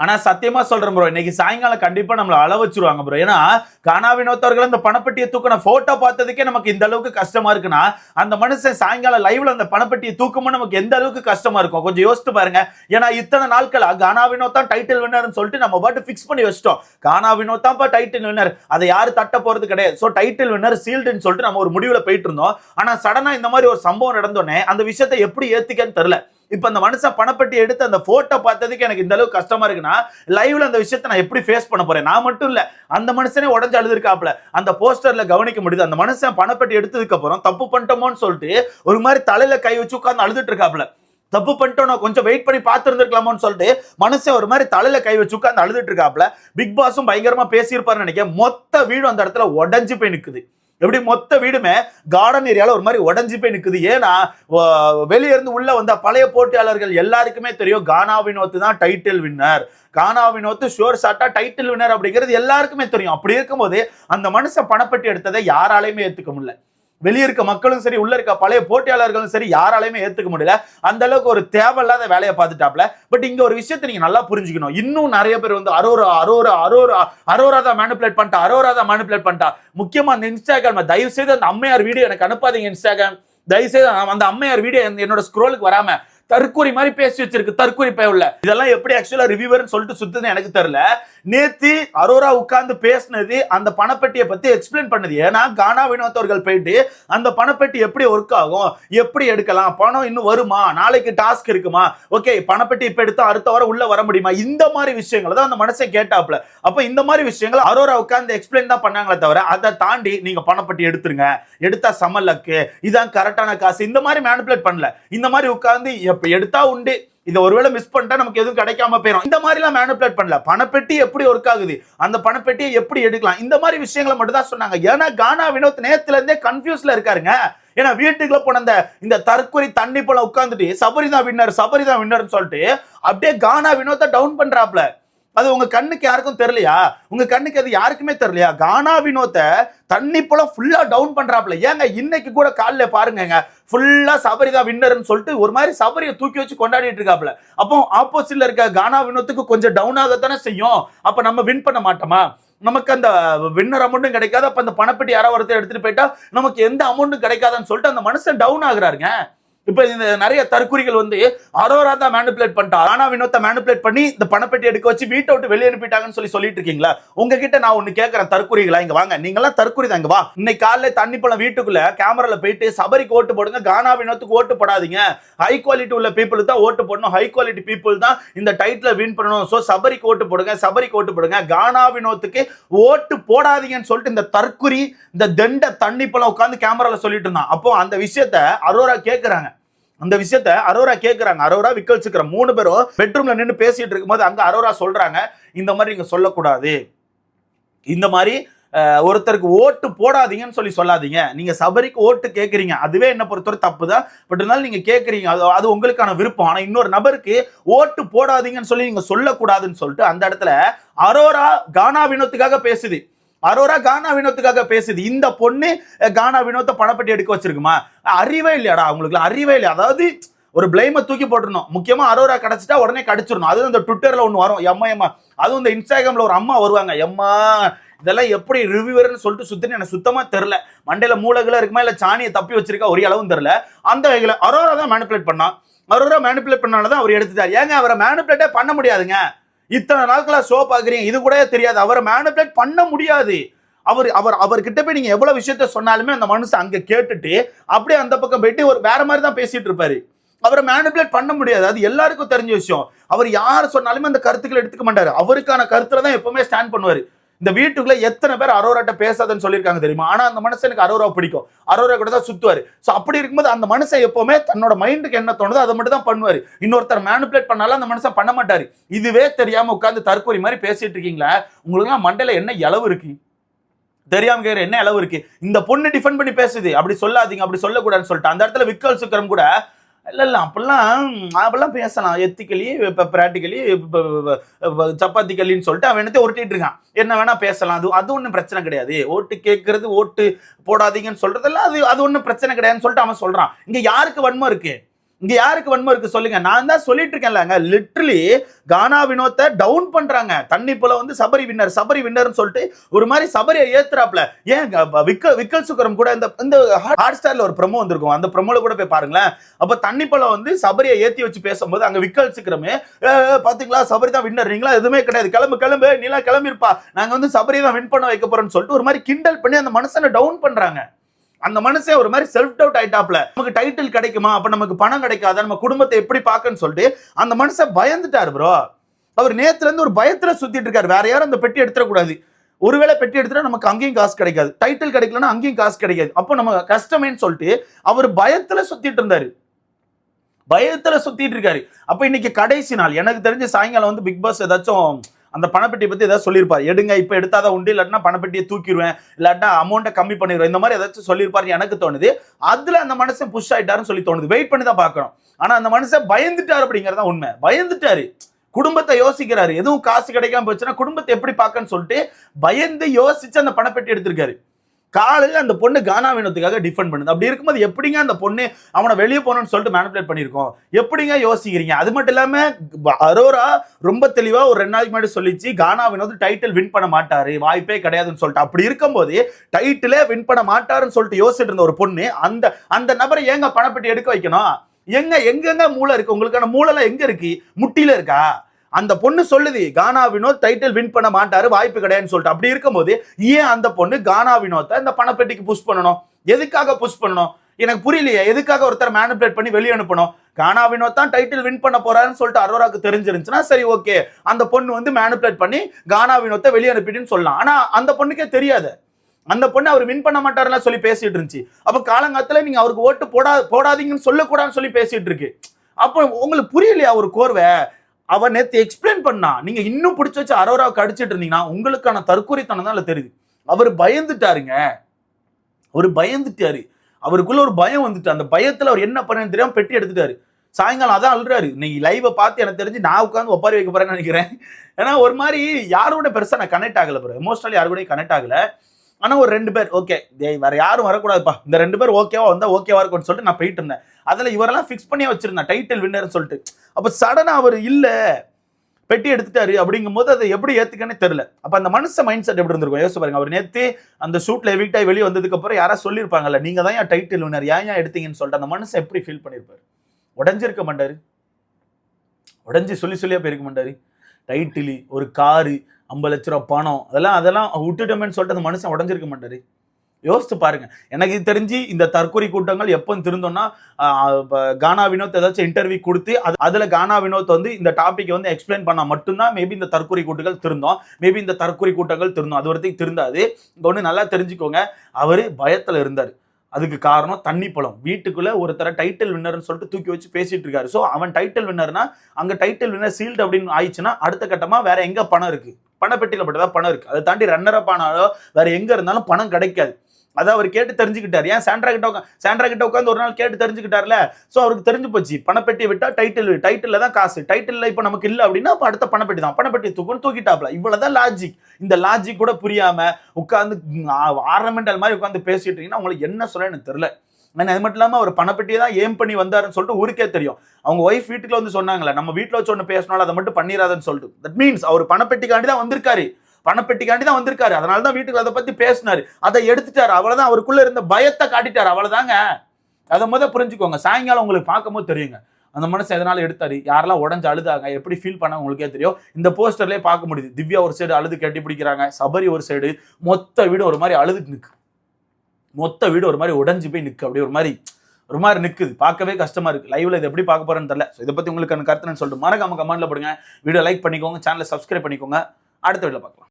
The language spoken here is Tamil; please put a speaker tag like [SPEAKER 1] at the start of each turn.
[SPEAKER 1] ஆனா சத்தியமா சொல்றேன் ப்ரோ இன்னைக்கு சாயங்காலம் கண்டிப்பா நம்மளை அள வச்சிருவாங்க ப்ரோ ஏன்னா கானா வினோத்தவர்கள் அந்த பணப்பட்டியை தூக்கின போட்டோ பார்த்ததுக்கே நமக்கு இந்த அளவுக்கு கஷ்டமா இருக்குன்னா அந்த மனுஷன் சாயங்காலம் லைவ்ல அந்த பணப்பட்டியை தூக்கும்போது நமக்கு எந்த அளவுக்கு கஷ்டமா இருக்கும்? கொஞ்சம் யோசித்து பாருங்க. ஏன்னா இத்தனை நாட்கள் கானா வினோத் டைட்டில் வின்னர்னு சொல்லிட்டு நம்ம பாட்டு ஃபிக்ஸ் பண்ணி வச்சிட்டோம். கானா வினோத் டைட்டில் வின்னர் அதை யாரு தட்ட போறது கிடையாது. ஸோ டைட்டில் வின்னர் சீல்டுன்னு சொல்லிட்டு நம்ம ஒரு முடிவுல போயிட்டு இருந்தோம். ஆனா சடனா இந்த மாதிரி ஒரு சம்பவம் நடந்தோடனே அந்த விஷயத்தை எப்படி ஏத்துக்கன்னு தெரியல. இப்போ அந்த மனுஷன் பணப்பட்டி எடுத்து அந்த போட்டோ பார்த்ததுக்கு எனக்கு இந்த அளவுக்கு கஷ்டமா இருக்குன்னா லைவ்ல அந்த விஷயத்தை நான் எப்படி ஃபேஸ் பண்ண போறேன்? நான் மட்டும் இல்ல அந்த மனுஷனே உடஞ்சு அழுதுருக்காப்ல அந்த போஸ்டர்ல கவனிக்க முடியுது. அந்த மனுஷன் பணப்பட்டி எடுத்ததுக்கு அப்புறம் தப்பு பண்ணிட்டோமோன்னு சொல்லிட்டு ஒரு மாதிரி தலையில கை வச்சு உட்காந்து அழுதுட்டு இருக்காப்ல தப்பு பண்ணிட்டோம் நான் கொஞ்சம் வெயிட் பண்ணி பார்த்துருந்துருக்கலாமோன்னு சொல்லிட்டு மனுஷன் ஒரு மாதிரி தலையில கை வச்சு உட்காந்து அழுதுட்டு இருக்காப்ல பிக் பாஸும் பயங்கரமா பேசியிருப்பாருன்னு நினைக்கிறேன். மொத்த வீடு அந்த இடத்துல உடஞ்சு போய் நிற்குது எப்படி மொத்த வீடுமே கார்டன் ஏரியால ஒரு மாதிரி உடஞ்சி போய் நிற்குது ஏன்னா வெளியிருந்து இருந்து உள்ள வந்த பழைய போட்டியாளர்கள் எல்லாருக்குமே தெரியும் கானா வினோத் தான் title winner Gana Vinoth sure ஷாட்டா title winner அப்படிங்கிறது எல்லாருக்குமே தெரியும். அப்படி இருக்கும்போது அந்த மனுஷன் பணப்பட்டி எடுத்ததை யாராலையுமே ஏற்றுக்க முடியல. வெளியே இருக்க மக்களும் சரி உள்ள இருக்க பழைய போட்டியாளர்களும் சரி யாராலையுமே ஏத்துக்க முடியல. அந்த அளவுக்கு ஒரு தேவையில்லாத வேலையை பார்த்துட்டாப்ல. பட் இங்க ஒரு விஷயத்தை நீங்க நல்லா புரிஞ்சுக்கணும். இன்னும் நிறைய பேர் வந்து அரோரா அரோரா அரோரா அரோரா தான் மேனிபுலேட் பண்ணிட்டா அரோரா தான் மேனிபுலேட் பண்ணிட்டா. முக்கியமா அந்த இன்ஸ்டாகிராம் தயவு செய்து அந்த அம்மையார் வீடியோ எனக்கு அனுப்பாதீங்க இன்ஸ்டாகிராம் தயவு செய்து அந்த அம்மையார் வீடியோ என்னோட ஸ்க்ரோலுக்கு வராம தற்கூரி மாதிரி பேசி வச்சிருக்கு தற்கூரி பயவுல. இதெல்லாம் எப்படி ஆக்சுவலா ரிவ்யூவர்னு சொல்லிட்டு சுத்தது எனக்கு தெரியல. நேத்து அரோரா உட்கார்ந்து பேசினது அந்த பணப்பெட்டியை பத்தி எக்ஸ்பிளைன் பண்ணது. ஏன்னா கானா வினோத்தவர்கள் போயிட்டு அந்த பணப்பெட்டி எப்படி ஒர்க் ஆகும் எப்படி எடுக்கலாம் பணம் இன்னும் வருமா நாளைக்கு டாஸ்க் இருக்குமா ஓகே பணப்பெட்டி இப்ப எடுத்தா அடுத்த வாரம் உள்ள வர முடியுமா இந்த மாதிரி விஷயங்களை தான் அந்த மனசை கேட்டாப்ல அப்ப இந்த மாதிரி விஷயங்கள் அரோரா உட்கார்ந்து எக்ஸ்பிளைன் தான் பண்ணாங்களே தவிர அதை தாண்டி நீங்க பணப்பட்டி எடுத்துருங்க. எடுத்தா சமலக்கு இதான் கரெக்டான காசு. இந்த மாதிரி மேனிபுலேட் பண்ணல. இந்த மாதிரி உட்கார்ந்து இப்போ எடுத்தா உண்டு. இதை ஒருவேளை மிஸ் பண்ணிட்டா நமக்கு எதுவும் கிடைக்காம போயிடும் இந்த மாதிரிலாம் மேனுப்ளேட் பண்ணல. பணப்பெட்டி எப்படி ஒர்க் ஆகுது? அந்த பணப்பெட்டியை எப்படி எடுக்கலாம்? இந்த மாதிரி விஷயங்களை மட்டும் தான் சொன்னாங்க. ஏன்னா கானா வினோத் நேரத்துலேருந்தே கன்ஃபியூஸ்ல இருக்காருங்க. ஏன்னா வீட்டுக்குள்ள போன அந்த இந்த தற்கொலை தண்ணி போல உட்காந்துட்டு சபரிதான் வின்னர் சபரிதான் வின்னர்னு சொல்லிட்டு அப்படியே கானா வினோத்தை டவுன் பண்றாப்ல அது உங்க கண்ணுக்கு யாருக்கும் தெரியலையா? உங்க கண்ணுக்கு அது யாருக்குமே தெரியலையா? கானா வினோத்தை தண்ணி போல ஃபுல்லா டவுன் பண்றாப்ல ஏங்க இன்னைக்கு கூட காலில் பாருங்க ஃபுல்லா சபரிதா வின்னர்னு சொல்லிட்டு ஒரு மாதிரி சபரியை தூக்கி வச்சு கொண்டாடிட்டு இருக்காப்ல அப்போ ஆப்போசிட்ல இருக்க கானா வினோத்துக்கு கொஞ்சம் டவுன் ஆகத்தானே செய்யும். அப்ப நம்ம வின் பண்ண மாட்டோமா? நமக்கு அந்த வின்னர் அமௌண்ட்டும் கிடைக்காது. அப்ப அந்த பணப்பெட்டி யாரோ ஒருத்தர் எடுத்துட்டு போயிட்டா நமக்கு எந்த அமௌண்ட்டும் கிடைக்காதுன்னு சொல்லிட்டு அந்த மனுஷன் டவுன் ஆகுறாருங்க. இப்ப இந்த நிறைய தற்குறிகள் வந்து அரோரா தான் மேனிபுலேட் பண்ணிட்டா ஆனா வினோத்தை மேனிபுலேட் பண்ணி இந்த பணப்பெட்டி எடுக்க வச்சு வீட்டை விட்டு வெளியே அனுப்பிட்டாங்கன்னு சொல்லி சொல்லிட்டு இருக்கீங்களா? உங்ககிட்ட நான் ஒண்ணு கேட்கறேன் தற்குறிகளா? இங்க வாங்க. நீங்களாம் தற்குறி தான் வா. இன்னைக்கு காலைல தண்ணி பழம் வீட்டுக்குள்ள கேமரால போயிட்டு சபரிக்கு ஓட்டு போடுங்க கானா வினோத்துக்கு ஓட்டு போடாதீங்க. ஹை குவாலிட்டி உள்ள பீப்புளுக்கு தான் ஓட்டு போடணும். ஹை குவாலிட்டி பீப்புள் தான் இந்த டைட்டில் வின் பண்ணணும். ஸோ சபரிக்கு ஓட்டு போடுங்க சபரிக்கு ஓட்டு போடுங்க கானா வினோத்துக்கு ஓட்டு போடாதீங்கன்னு சொல்லிட்டு இந்த தற்குறி இந்த தெண்ட தண்ணி பழம் உட்காந்து கேமரால சொல்லிட்டு இருந்தான். அப்போ அந்த விஷயத்த அரோரா கேட்கறாங்க அந்த விஷயத்த அரோரா கேட்குறாங்க அரோரா விக்கல்ஸுக்கிற மூணு பேரும் பெட்ரூம்ல நின்று பேசிட்டு இருக்கும்போது அங்க அரோரா சொல்றாங்க இந்த மாதிரி நீங்க சொல்லக்கூடாது. இந்த மாதிரி ஒருத்தருக்கு ஓட்டு போடாதீங்கன்னு சொல்லி சொல்லாதீங்க. நீங்க சபரிக்கு ஓட்டு கேட்குறீங்க அதுவே என்ன பொறுத்தவரை தப்பு தான் பட் இருந்தாலும் நீங்க கேட்குறீங்க அது அது உங்களுக்கான விருப்பம். ஆனால் இன்னொரு நபருக்கு ஓட்டு போடாதீங்கன்னு சொல்லி நீங்க சொல்லக்கூடாதுன்னு சொல்லிட்டு அந்த இடத்துல அரோரா கானா வினோத்துக்காக பேசுது. அரோரா கானா வினோத்துக்காக பேசுது. இந்த பொண்ணு கானா வினோத்தை பணப்பட்டி எடுக்க வச்சிருக்குமா? அறிவே இல்லையாடா அவங்களுக்கு அறிவே இல்லையா அதாவது ஒரு பிளைமை தூக்கி போட்டுருணும் முக்கியமா அரோரா கிடைச்சிட்டா உடனே கடிச்சிடணும். அதுவும் இந்த ட்விட்டர்ல ஒன்று வரும். எம்மா எம்மா. அதுவும் இந்த இன்ஸ்டாகிராம்ல ஒரு அம்மா வருவாங்க. எம்மா இதெல்லாம் எப்படி ரிவ்யூவர்னு சொல்லிட்டு சுத்தின்னு எனக்கு சுத்தமா தெரில மண்டையில மூளைகள இருக்குமா? இல்ல சாணியை தப்பி வச்சிருக்கா? ஒரு அளவும் தெரில அந்த வகையில் அரோரா தான் மேனிப்புலேட் பண்ணான் அரோரா மேனிப்புலேட் பண்ணால தான் அவர் எடுத்துட்டார். ஏங்க அவரை மேனிப்புலேட்டே பண்ண முடியாதுங்க. இத்தனை நாட்களா ஷோ பாக்குறீங்க இது கூட தெரியாது. அவரை மேனிபுலேட் பண்ண முடியாது. அவர் அவர் அவர்கிட்ட போய் நீங்க எவ்வளவு விஷயத்த சொன்னாலுமே அந்த மனுஷன் அங்க கேட்டுட்டு அப்படியே அந்த பக்கம் போயிட்டு ஒரு வேற மாதிரி தான் பேசிட்டு இருப்பாரு. அவரை மேனிபுலேட் பண்ண முடியாது. அது எல்லாருக்கும் தெரிஞ்ச விஷயம். அவர் யார் சொன்னாலுமே அந்த கருத்துக்களை எடுத்துக்க மாட்டாரு. அவருக்கான கருத்துல தான் எப்பவுமே ஸ்டாண்ட் பண்ணுவார். இந்த வீட்டுக்குள்ள எத்தனை பேர் அரோராட்ட பேசாதன்னு சொல்லியிருக்காங்க தெரியுமா? ஆனா அந்த மனுஷனுக்கு அரோரா பிடிக்கும். அரோரா கூட தான் சுத்துவாரு. ஸோ அப்படி இருக்கும்போது அந்த மனுஷன் எப்பவுமே தன்னோட மைண்டுக்கு என்ன தோணுதோ அதை மட்டும் தான் பண்ணுவார். இன்னொருத்தர் மேனுப்புலேட் பண்ணாலும் அந்த மனுஷன் பண்ண மாட்டாரு. இதுவே தெரியாம உட்காந்து தற்கொலை மாதிரி பேசிட்டு இருக்கீங்களா உங்களுக்குலாம் மண்டையில என்ன இளவு இருக்கு? தெரியாம கேட்குற என்ன அளவு இருக்கு? இந்த பொண்ணு டிஃபெண்ட் பண்ணி பேசுது. அப்படி சொல்லாதீங்க அப்படி சொல்லக்கூடாதுன்னு சொல்லிட்டு அந்த இடத்துல விக்கல் சுக்கரம் கூட இல்லை இல்லை அப்படிலாம் அப்படிலாம் பேசலாம். எத்திக்கலி இப்போ ப்ராக்டிக்கலி சப்பாத்திக்கலின்னு சொல்லிட்டு அவன் என்னத்தை உருட்டிட்டு இருக்கான். என்ன வேணால் பேசலாம். அது அது ஒன்றும் பிரச்சனை கிடையாது. ஓட்டு கேட்கறது ஓட்டு போடாதீங்கன்னு சொல்கிறதெல்லாம் அது அது ஒன்றும் பிரச்சனை கிடையாதுன்னு சொல்லிட்டு அவன் சொல்கிறான் இங்கே யாருக்கு வன்மம் இருக்குது இங்க யாருக்கு வன்மம் இருக்கு சொல்லுங்க. நான் தான் சொல்லிட்டு இருக்கேன்லங்க. லிட்ரலி கானா வினோத்தை டவுன் பண்றாங்க. தண்ணி போல வந்து சபரி வின்னர் சபரி வின்னர்னு சொல்லிட்டு ஒரு மாதிரி சபரியை ஏத்துறாப்ல ஏன் க- விக்க விக்கல் சுக்கரம் கூட இந்த இந்த ஹாட் ஸ்டார்ல ஒரு ப்ரமோ வந்திருக்கும். அந்த ப்ரமோல கூட போய் பாருங்களேன். அப்ப தண்ணி போல வந்து சபரியை ஏத்தி வச்சு பேசும்போது அங்க விக்கல் சுக்கரமே பாத்தீங்களா? சபரி தான் வின்னர் நீங்களா? எதுவுமே கிடையாது. கிளம்பு கிளம்பு. நீலாம் கிளம்பிருப்பா. நாங்க வந்து சபரி தான் வின் பண்ண வைக்க போறோம்னு சொல்லிட்டு ஒரு மாதிரி கிண்டல் பண்ணி அந்த மனுஷனை டவுன் பண்றாங்க. அந்த மனுஷன் ஒரு மாதிரி செல்ஃப் டவுட் ஆயிட்டாப்ல நமக்கு டைட்டில் கிடைக்குமா? அப்ப நமக்கு பணம் கிடைக்காதா? நம்ம குடும்பத்தை எப்படி பார்க்கன்னு சொல்லிட்டு அந்த மனுஷன் பயந்துட்டாரு ப்ரோ அவர் நேத்துல இருந்து ஒரு பயத்துல சுத்திட்டு இருக்காரு. வேற யாரும் அந்த பெட்டி எடுத்துடக்கூடாது. ஒருவேளை பெட்டி எடுத்துட்டா நமக்கு அங்கேயும் காசு கிடைக்காது. டைட்டில் கிடைக்கலன்னா அங்கேயும் காசு கிடைக்காது. அப்போ நம்ம கஷ்டமேன்னு சொல்லிட்டு அவர் பயத்துல சுத்திட்டு இருந்தாரு. பயத்துல சுத்திட்டு இருக்காரு. அப்ப இன்னைக்கு கடைசி நாள். எனக்கு தெரிஞ்ச சாயங்காலம் வந்து பிக் பாஸ் ஏதாச்சும் அந்த பணப்பெட்டியை பத்தி ஏதாவது சொல்லியிருப்பார். எடுங்க இப்ப எடுத்தாதான் உண்டு இல்லாட்டினா பணப்பெட்டியை தூக்கிடுவேன் இல்லாட்டா அமௌண்ட்டை கம்மி பண்ணிடுவேன் இந்த மாதிரி ஏதாச்சும் சொல்லியிருப்பார் எனக்கு தோணுது. அதுல அந்த மனுஷன் புஷ் ஆயிட்டாருன்னு சொல்லி தோணுது. வெயிட் பண்ணி தான் பார்க்கணும். ஆனா அந்த மனுஷன் பயந்துட்டாரு அப்படிங்கறத உண்மை. பயந்துட்டாரு. குடும்பத்தை யோசிக்கிறாரு. எதுவும் காசு கிடைக்காம போச்சுன்னா குடும்பத்தை எப்படி பார்க்கன்னு சொல்லிட்டு பயந்து யோசிச்சு அந்த பணப்பெட்டி எடுத்திருக்காரு. காலையில் அந்த பொண்ணு கானா வினோத்துக்காக டிஃபெண்ட் பண்ணுது. அப்படி இருக்கும்போது எப்படிங்க அந்த பொண்ணு அவனை வெளியே போகணும்னு சொல்லிட்டு மேனிபுலேட் பண்ணியிருக்கோம்? எப்படிங்க யோசிக்கிறீங்க? அது மட்டும் இல்லாமல் அரோரா ரொம்ப தெளிவாக ஒரு ரெண்டு நாளைக்கு முன்னாடி சொல்லிச்சு கானா வினோத் டைட்டில் வின் பண்ண மாட்டாரு வாய்ப்பே கிடையாதுன்னு சொல்லிட்டு. அப்படி இருக்கும்போது டைட்டிலே வின் பண்ண மாட்டாருன்னு சொல்லிட்டு யோசிச்சுட்டு இருந்த ஒரு பொண்ணு அந்த அந்த நபரை ஏங்க பணப்பெட்டி எடுக்க வைக்கணும்? எங்க எங்கெங்க மூளை இருக்கு? உங்களுக்கான மூளைலாம் எங்க இருக்கு? முட்டியில இருக்கா? அந்த பொண்ணு சொல்லுது கானா வினோத் டைட்டில் வின் பண்ண மாட்டாரு வாய்ப்பு கிடையாதுன்னு சொல்லிட்டு. அப்படி இருக்கும்போது ஏன் அந்த பொண்ணு கானா வினோத்தை இந்த பணப்பெட்டிக்கு புஷ் பண்ணணும்? எதுக்காக புஷ் பண்ணணும்? எனக்கு புரியலையே எதுக்காக ஒருத்தர் மேனிபுலேட் பண்ணி வெளியே அனுப்பணும்? கானா வினோத் தான் டைட்டில் வின் பண்ண போறாருன்னு சொல்லிட்டு அரோராக்கு தெரிஞ்சிருந்துச்சுன்னா சரி ஓகே அந்த பொண்ணு வந்து மேனிபுலேட் பண்ணி கானா வினோத்தை வெளியே அனுப்பிட்டுன்னு சொல்லலாம். ஆனா அந்த பொண்ணுக்கே தெரியாது. அந்த பொண்ணு அவர் வின் பண்ண மாட்டாருலாம் சொல்லி பேசிட்டு இருந்துச்சு. அப்போ காலங்காலத்தில் நீங்கள் அவருக்கு ஓட்டு போடா போடாதீங்கன்னு சொல்லக்கூடாதுன்னு சொல்லி பேசிட்டு இருக்கு. அப்போ உங்களுக்கு புரியலையா ஒரு கோர்வை? அவர் நேற்று எக்ஸ்பிளைன் பண்ணா நீங்க இன்னும் பிடிச்சி வச்சு அரோராவுக்கு அடிச்சிட்டு இருந்தீங்கன்னா உங்களுக்கான தற்கொலைத்தனம் தான் தெரியுது. அவர் பயந்துட்டாருங்க. அவர் பயந்துட்டாரு. அவருக்குள்ள ஒரு பயம் வந்துட்டு அந்த பயத்துல அவர் என்ன பண்ணன்னு தெரியாம பெட்டி எடுத்துட்டாரு. சாயங்காலம் அதான் அழுறாரு. இன்னைக்கு லைவை பார்த்து எனக்கு தெரிஞ்சு நான் உட்காந்து ஒப்பாரி வைக்க போறேன்னு நினைக்கிறேன். ஏன்னா ஒரு மாதிரி யாரோட பெருசா நான் கனெக்ட் ஆகல பிறகு எமோஷனலி யாரு கூட கனெக்ட் ஆகல. ஆனா ஒரு ரெண்டு பேர் ஓகே வேற யாரும் வரக்கூடாதுப்பா. இந்த ரெண்டு பேர் ஓகேவா வந்தா ஓகேவா இருக்கும்னு சொல்லிட்டு நான் போயிட்டு இருந்தேன். அதில் இவரெல்லாம் ஃபிக்ஸ் பண்ணியே வச்சிருந்தேன் டைட்டில் வின்னர்னு சொல்லிட்டு. அப்போ சடனாக அவர் இல்லை பெட்டி எடுத்துட்டாரு அப்படிங்கும்போது அதை எப்படி ஏத்துக்கனே தெரியல. அப்ப அந்த மனுஷ மைண்ட் செட் எப்படி இருந்திருக்கும்? யோசிச்சு பாருங்க அவர் நேத்து அந்த ஷூட்ல எவிக்ட் ஆகி வெளியே வந்ததுக்கு அப்புறம் யாரா சொல்லியிருப்பாங்கல்ல நீங்க தான் ஏன் டைட்டில் வினர் ஏன் ஏன் எடுத்தீங்கன்னு சொல்லிட்டு அந்த மனுஷன் எப்படி ஃபீல் பண்ணியிருப்பாரு உடஞ்சிருக்க மாட்டாரு. உடஞ்சி சொல்லி சொல்லியே போயிருக்க மாட்டாரு. டைட்டிலி ஒரு காரு ஐம்பது லட்ச ரூபா பணம் அதெல்லாம் அதெல்லாம் விட்டுட்டோமேன்னு சொல்லிட்டு அந்த மனுஷன் உடஞ்சிருக்க மாட்டாரு. யோசித்து பாருங்க. எனக்கு இது தெரிஞ்சு இந்த தற்கொலை கூட்டங்கள் எப்போ திருந்தோம்னா கானா வினோத் ஏதாச்சும் இன்டர்வியூ கொடுத்து அது அதில் கானா வினோத் வந்து இந்த டாபிக் வந்து எக்ஸ்பிளைன் பண்ணால் மட்டும்தான் மேபி இந்த தற்கொலை கூட்டங்கள் திருந்தோம். மேபி இந்த தற்கொலை கூட்டங்கள் திருந்தோம். அது வரைக்கும் திருந்தாது. இங்க ஒன்று நல்லா தெரிஞ்சுக்கோங்க. அவர் பயத்தில் இருந்தார். அதுக்கு காரணம் தண்ணி பழம் வீட்டுக்குள்ள ஒருத்தர டைட்டில் வின்னர்னு சொல்லிட்டு தூக்கி வச்சு பேசிட்டு இருக்காரு. ஸோ அவன் டைட்டில் வின்னர்னா அங்கே டைட்டில் வின்னர் சீல்டு அப்படின்னு ஆயிடுச்சுன்னா அடுத்த கட்டமாக வேற எங்கே பணம் இருக்கு? பணப்பெட்டியில் மட்டும் தான் பணம் இருக்கு. அதை தாண்டி ரன்னர் அப் ஆனாலோ வேற எங்கே இருந்தாலும் பணம் கிடைக்காது. அதை அவர் கேட்டு தெரிஞ்சுக்கிட்டார். ஏன் சாண்ட்ரா கிட்ட உட்கா சாண்ட்ரா கிட்ட உட்காந்து ஒரு நாள் கேட்டு தெரிஞ்சுக்கிட்டார்ல? ஸோ அவருக்கு தெரிஞ்சு போச்சு. பணப்பெட்டியை விட்டால் டைட்டில் டைட்டில் தான் காசு. டைட்டில் இப்போ நமக்கு இல்லை அப்படின்னா அப்போ அடுத்த பணப்பெட்டி தான். பணப்பெட்டி தூக்குன்னு தூக்கிட்டாப்ல இவ்வளவுதான் லாஜிக் இந்த லாஜிக் கூட புரியாமல் உட்காந்து ஆர்னமெண்டல் மாதிரி உட்காந்து பேசிட்டு இருக்கீங்கன்னா உங்களுக்கு என்ன சொல்ல எனக்கு தெரியல. ஆனால் அது மட்டும் இல்லாமல் அவர் பணப்பெட்டியை தான் ஏம் பண்ணி வந்தாருன்னு சொல்லிட்டு ஊருக்கே தெரியும். அவங்க ஒய்ஃப் வீட்டுக்குள்ள வந்து சொன்னாங்களே நம்ம வீட்டில் வச்சு ஒன்று பேசினாலும் அதை மட்டும் பண்ணிடாதுன்னு சொல்லிட்டு. தட் மீன்ஸ் அவர் பணப்பெட்டிக்காண்டி தான் வந்திருக்காரு. பணப்பெட்டிக்காண்டி தான் வந்திருக்காரு. அதனால தான் வீட்டுக்கு அதை பத்தி பேசினாரு. அதை எடுத்துட்டாரு. அவ்வளவுதான். அவருக்குள்ள இருந்த பயத்தை காட்டிட்டாரு. அவ்வளவுதாங்க. அதை முத புரிஞ்சுக்கோங்க. சாயங்காலம் உங்களுக்கு பார்க்கும்போது தெரியுங்க. அந்த மனசு எதனால எடுத்தாரு? யாரெல்லாம் உடஞ்சு அழுதாங்க? எப்படி ஃபீல் பண்ண உங்களுக்கே தெரியும்? இந்த போஸ்டர்லேயே பார்க்க முடியுது. திவ்யா ஒரு சைடு அழுது கட்டி பிடிக்கிறாங்க. சபரி ஒரு சைடு மொத்த வீடு ஒரு மாதிரி அழுது நிற்கு மொத்த வீடு ஒரு மாதிரி உடஞ்சி போய் நிற்கு அப்படியே ஒரு மாதிரி ஒரு மாதிரி நிற்குது பார்க்கவே கஷ்டமா இருக்கு. லைவ்ல இது எப்படி பார்க்க போறேன்னு தெரியல. ஸோ இதை பத்தி உங்களுக்கு கருத்துன்னு சொல்லிட்டு மறக்காம கமெண்ட்ல போடுங்க. வீடியோ லைக் பண்ணிக்கோங்க. சேனலை சப்ஸ்கிரைப் பண்ணிக்கோங்க. அடுத்த வீடியோ பார்க்கலாம்.